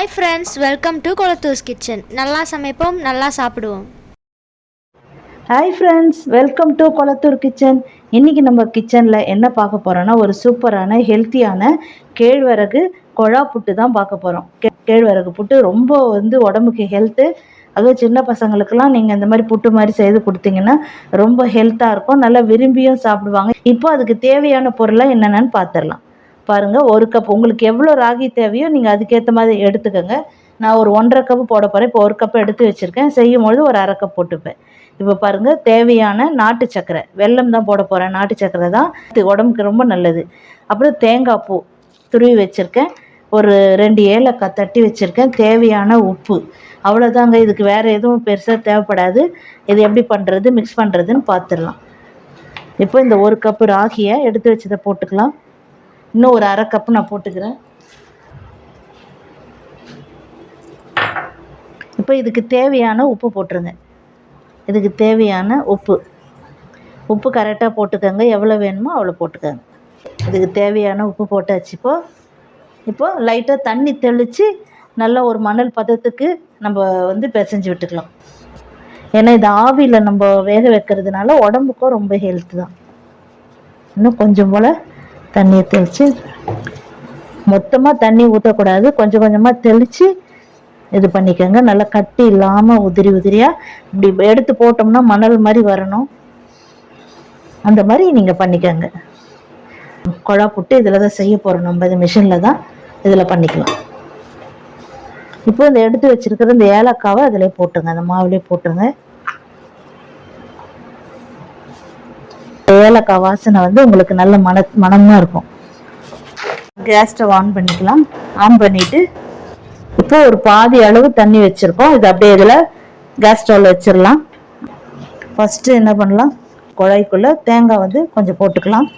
Hi friends welcome to Kolathur kitchen நல்லா சமைப்போம் நல்லா சாப்பிடுவோம். Hi friends welcome to Kolathur kitchen இன்றைக்கி நம்ம கிச்சனில் என்ன பார்க்க போகிறோன்னா ஒரு சூப்பரான ஹெல்த்தியான கேழ்வரகு கொழா புட்டு தான் பார்க்க போகிறோம் கே கேழ்வரகு புட்டு ரொம்ப வந்து உடம்புக்கு ஹெல்த்து அதுவும் சின்ன பசங்களுக்கெல்லாம் நீங்கள் இந்த மாதிரி புட்டு மாதிரி செய்து கொடுத்தீங்கன்னா ரொம்ப ஹெல்த்தாக இருக்கும். நல்லா விரும்பியும் சாப்பிடுவாங்க. இப்போ அதுக்கு தேவையான பொருளாக என்னென்னு பார்த்துடலாம் பாருங்கள் ஒரு கப் உங்களுக்கு எவ்வளோ ராகி தேவையோ நீங்கள் அதுக்கேற்ற மாதிரி எடுத்துக்கோங்க. நான் ஒரு ஒன்றரை கப்பு போட போகிறேன் இப்போ ஒரு கப் எடுத்து வச்சுருக்கேன். செய்யும் பொழுது ஒரு அரை கப் போட்டுப்பேன். இப்போ பாருங்கள் தேவையான நாட்டு சக்கரை. வெல்லம் தான் போட போகிறேன் நாட்டு சக்கரை தான். இது உடம்புக்கு ரொம்ப நல்லது. அப்புறம் தேங்காய் பூ துருவி வச்சுருக்கேன். ஒரு ரெண்டு ஏலக்காய் தட்டி வச்சுருக்கேன். தேவையான உப்பு. அவ்வளோதாங்க இதுக்கு வேறு எதுவும் பெருசாக தேவைப்படாது. இது எப்படி பண்ணுறது மிக்ஸ் பண்ணுறதுன்னு பார்த்துடலாம் இப்போ இந்த ஒரு கப்பு ராகியை எடுத்து வச்சதை போட்டுக்கலாம். இன்னும் ஒரு அரை கப்பு நான் போட்டுக்கிறேன். இப்போ இதுக்கு தேவையான உப்பு போட்டுருங்க. இதுக்கு தேவையான உப்பு. உப்பு கரெக்டாக போட்டுக்கோங்க. எவ்வளோ வேணுமோ அவ்வளோ போட்டுக்கோங்க. இதுக்கு தேவையான உப்பு போட்டாச்சு இப்போ. இப்போது லைட்டாக தண்ணி தெளித்து நல்லா ஒரு மணல் பதத்துக்கு நம்ம வந்து பிசைஞ்சு விட்டுக்கலாம். ஏன்னா இது ஆவியில் நம்ம வேக வைக்கிறதுனால உடம்புக்கும் ரொம்ப ஹெல்த்து தான். இன்னும் கொஞ்சம் போல் தண்ணியை தெளித்து மொத்தமாக தண்ணி ஊற்றக்கூடாது கொஞ்சம் கொஞ்சமாக தெளித்து இது பண்ணிக்கோங்க. நல்லா கட்டி இல்லாமல் உதிரி உதிரியாக இப்படி எடுத்து போட்டோம்னா மணல் மாதிரி வரணும். அந்த மாதிரி நீங்கள் பண்ணிக்கோங்க. குழா புட்டு இதில் தான் செய்ய போகிறோம் நம்ம இது மிஷினில் தான் இதில் பண்ணிக்கலாம். இப்போ இந்த எடுத்து வச்சுருக்கிற இந்த ஏலக்காவை அதில் போட்டுங்க அந்த மாவுலேயே போட்டுருங்க. ஏலக்காய் வாசனை வந்து உங்களுக்கு நல்ல மன மனமாக இருக்கும். கேஸ் ஸ்டவ் ஆன் பண்ணிக்கலாம். ஆன் பண்ணிவிட்டு இப்போ ஒரு பாதி அளவு தண்ணி வச்சுருக்கோம். இது அப்படியே இதில் கேஸ் ஸ்டவ்வில் வச்சிடலாம் ஃபஸ்ட்டு என்ன பண்ணலாம்? குழாய்க்குள்ளே தேங்காய் வந்து கொஞ்சம் போட்டுக்கலாம்.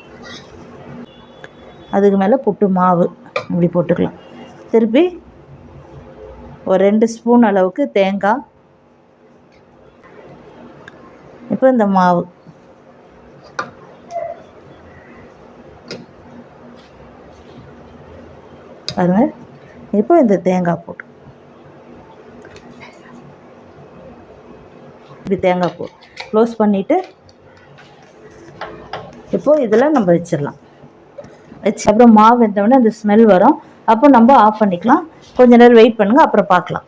அதுக்கு மேலே புட்டு மாவு இப்படி போட்டுக்கலாம். திருப்பி ஒரு ரெண்டு ஸ்பூன் அளவுக்கு தேங்காய். இப்போ இந்த மாவு. பாருங்க. இப்போ இந்த தேங்காய் போட்டு இப்படி தேங்காய் பூ. க்ளோஸ் பண்ணிவிட்டு இப்போ இதெல்லாம் நம்ம வச்சிடலாம். வச்சு அப்புறம் மாவு வெந்தவுடனே அந்த ஸ்மெல் வரும். அப்போ நம்ம ஆஃப் பண்ணிக்கலாம். கொஞ்ச நேரம் வெயிட் பண்ணுங்கள் அப்புறம் பார்க்கலாம்.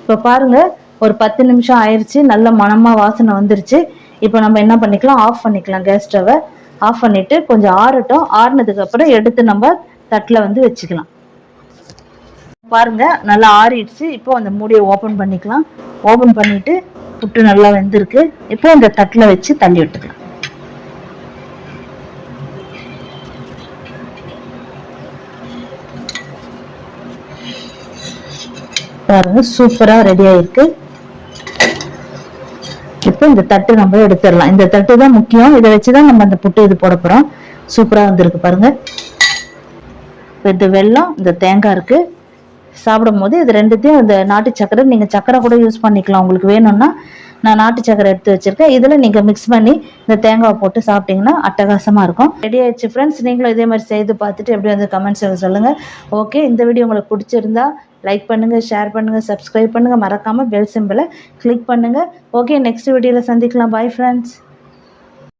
இப்போ பாருங்கள் ஒரு பத்து நிமிஷம் ஆயிடுச்சு நல்ல மனமாக வாசனை வந்துருச்சு. இப்போ நம்ம என்ன பண்ணிக்கலாம்? ஆஃப் பண்ணிக்கலாம் கேஸ் ஸ்டவை ஆஃப் பண்ணிவிட்டு கொஞ்சம் ஆறட்டும். ஆறுனதுக்கப்புறம் எடுத்து நம்ம தட்டில் வந்து வச்சுக்கலாம். பாருங்க நல்லா ஆறிடுச்சு. இப்போ அந்த மூடியை ஓப்பன் பண்ணிக்கலாம். ஓப்பன் பண்ணிட்டு புட்டு நல்லா வெந்திருக்கு. இப்போ இந்த தட்டில் வச்சு தள்ளி விட்டுக்கலாம். பாருங்க சூப்பரா ரெடி ஆயிருக்கு. இப்போ இந்த தட்டு நம்ம எடுத்துடலாம். இந்த தட்டு தான் முக்கியம். இதை வச்சுதான் நம்ம அந்த புட்டு இது போட போறோம். சூப்பரா வந்திருக்கு பாருங்க. இப்போ இந்த வெல்லம் இந்த தேங்காய் இருக்குது சாப்பிடும் போது இது ரெண்டுத்தையும் இந்த நாட்டு சக்கரை நீங்கள் சக்கரை கூட யூஸ் பண்ணிக்கலாம். உங்களுக்கு வேணும்னா நான் நாட்டு சக்கரை எடுத்து வச்சுருக்கேன். இதில் நீங்கள் மிக்ஸ் பண்ணி இந்த தேங்காய் போட்டு சாப்பிட்டீங்கன்னா அட்டகாசமாக இருக்கும். ரெடி ஆயிடுச்சு ஃப்ரெண்ட்ஸ் நீங்களும் இதே மாதிரி செய்து பார்த்துட்டு எப்படி வந்து கமெண்ட்ஸ் சொல்லுங்கள் ஓகே இந்த வீடியோ உங்களுக்கு பிடிச்சிருந்தா லைக் பண்ணுங்கள் ஷேர் பண்ணுங்கள் சப்ஸ்கிரைப் பண்ணுங்கள் மறக்காமல் பெல் சிம்பிளை கிளிக் பண்ணுங்கள் ஓகே நெக்ஸ்ட் வீடியோவில் சந்திக்கலாம். Bye friends